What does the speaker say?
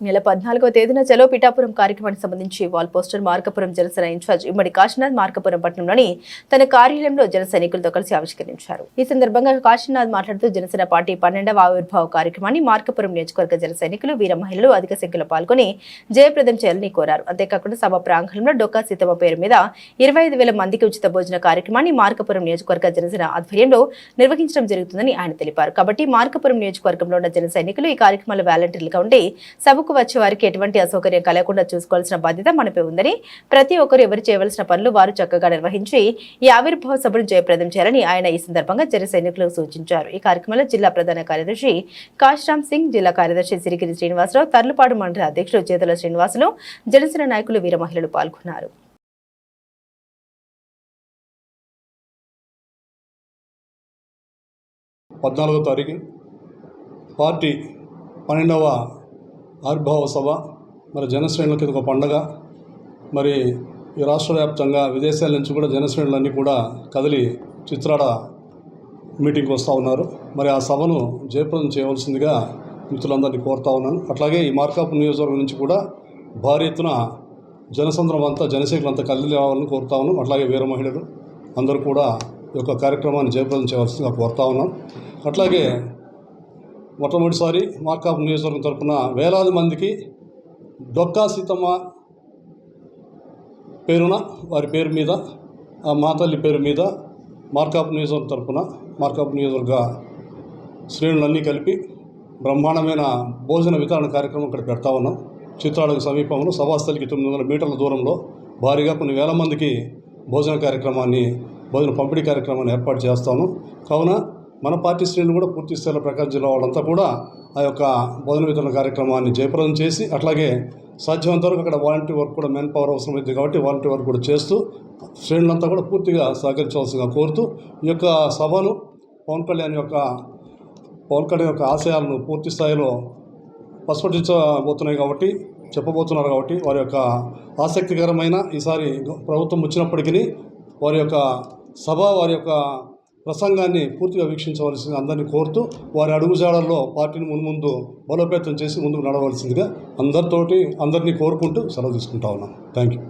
నెల పద్నాలుగో తేదీన చలో పిఠాపురం కార్యక్రమానికి సంబంధించి wall poster Markapuram Janasena incharge Immadi Kasinath Markapuram పట్టణంలోని తన కార్యాలయంలో జన సైనికులతో కలిసి ఆవిష్కరించారు. ఈ సందర్భంగా కాశీనాథ్ మాట్లాడుతూ జనసేన పార్టీ పన్నెండవ ఆవిర్భావ కార్యక్రమాన్ని మార్కపురం నియోజకవర్గ జన సైనికులు వీర మహిళలు అధిక సంఖ్యలో పాల్గొని జయప్రదం చేయాలని కోరారు. అంతేకాకుండా సభ ప్రాంగణంలో డొక్కా సీతమ్మ పేరు మీద ఇరవై ఐదు వేల మందికి ఉచిత భోజన కార్యక్రమాన్ని మార్కపురం నియోజకవర్గ జనసేన ఆధ్వర్యంలో నిర్వహించడం జరుగుతుందని ఆయన తెలిపారు. కాబట్టి మార్కపురం నియోజకవర్గంలో ఉన్న జన సైనికులు ఈ కార్యక్రమంలో వాలంటీర్లుగా ఉండి సభకు వచ్చే వారికి ఎటువంటి అసౌకర్యం కలగకుండా చూసుకోవాల్సిన బాధ్యత మనపై ఉందని ప్రతి ఒక్కరు ఎవరు చేయవలసిన పనులు వారు చక్కగా నిర్వహించి ఈ ఆవిర్భావ సభను జయప్రదం చేయాలని ఆయన ఈ సందర్భంగా జన సైనికులకు సూచించారు. ఈ కార్యక్రమంలో జిల్లా ప్రధాన కార్యదర్శి కాశ్రామ్ సింగ్ జిల్లా కార్యదర్శి సిరిగిరి శ్రీనివాసరావు తర్లుపాడు మండల అధ్యక్షుడు చేతుల శ్రీనివాసులు జనసేన నాయకులు వీర మహిళలు పాల్గొన్నారు. పద్నాలుగో తారీఖు పార్టీ పన్నెండవ ఆవిర్భావ సభ మరి జనశ్రేణులకి ఇది ఒక పండగ మరి ఈ రాష్ట్ర వ్యాప్తంగా విదేశాల నుంచి కూడా జనశ్రేణులన్నీ కూడా కదిలి చిత్రాడ మీటింగ్కి వస్తూ ఉన్నారు. మరి ఆ సభను జయప్రదం చేయవలసిందిగా మిత్రులందరినీ కోరుతా ఉన్నాను. అట్లాగే ఈ మార్కాపు నియోజకవర్గం నుంచి కూడా భారీ ఎత్తున జనసంద్రం అంతా జనసైకులంతా కదిలి రావాలని కోరుతా ఉన్నాం అట్లాగే వీర మహిళలు అందరూ కూడా ఈ యొక్క కార్యక్రమాన్ని జయప్రదం చేయవలసిందిగా కోరుతా ఉన్నాం అట్లాగే మొట్టమొదటిసారి మార్కాపు నియోజకవర్గం తరపున వేలాది మందికి డొక్కా సీతమ్మ పేరున వారి పేరు మీద ఆ మాతల్లి పేరు మీద మార్కాపు నియోజకవర్గం తరపున మార్కాపు నియోజకవర్గ శ్రేణులన్నీ కలిపి బ్రహ్మాండమైన భోజన వితరణ కార్యక్రమం ఇక్కడ పెడతా ఉన్నాం. చిత్రాలకు సమీపంలో సభాస్థలికి తొమ్మిది వందల మీటర్ల దూరంలో భారీగా కొన్ని వేల మందికి భోజన కార్యక్రమాన్ని భోజన పంపిణీ కార్యక్రమాన్ని ఏర్పాటు చేస్తాను కావున మన పార్టీ శ్రేణులు కూడా పూర్తి స్థాయిలో ప్రకాశం జిల్లా వాళ్ళంతా కూడా ఆ యొక్క బోధన వితరణ కార్యక్రమాన్ని జయప్రదం చేసి అట్లాగే సాధ్యమంత వరకు అక్కడ వాలంటీ వర్క్ కూడా మెన్ పవర్ అవసరమైంది కాబట్టి వాలంటీ వర్క్ కూడా చేస్తూ శ్రేణులంతా కూడా పూర్తిగా సహకరించవలసిందిగా కోరుతూ ఈ యొక్క సభను పవన్ కళ్యాణ్ యొక్క పవన్ కళ్యాణ్ యొక్క ఆశయాలను పూర్తి స్థాయిలో పస్ఫటించబోతున్నాయి కాబట్టి చెప్పబోతున్నారు కాబట్టి వారి యొక్క ఆసక్తికరమైన ఈసారి ప్రభుత్వం వచ్చినప్పటికీ వారి యొక్క సభ వారి యొక్క ప్రసంగాన్ని పూర్తిగా వీక్షించవలసింది అందరినీ కోరుతూ వారి అడుగుజాడల్లో పార్టీని మున్ముందు బలోపేతం చేసి ముందుకు నడవలసిందిగా అందరితోటి అందరినీ కోరుకుంటూ సెలవు తీసుకుంటా ఉన్నాను థ్యాంక్ యూ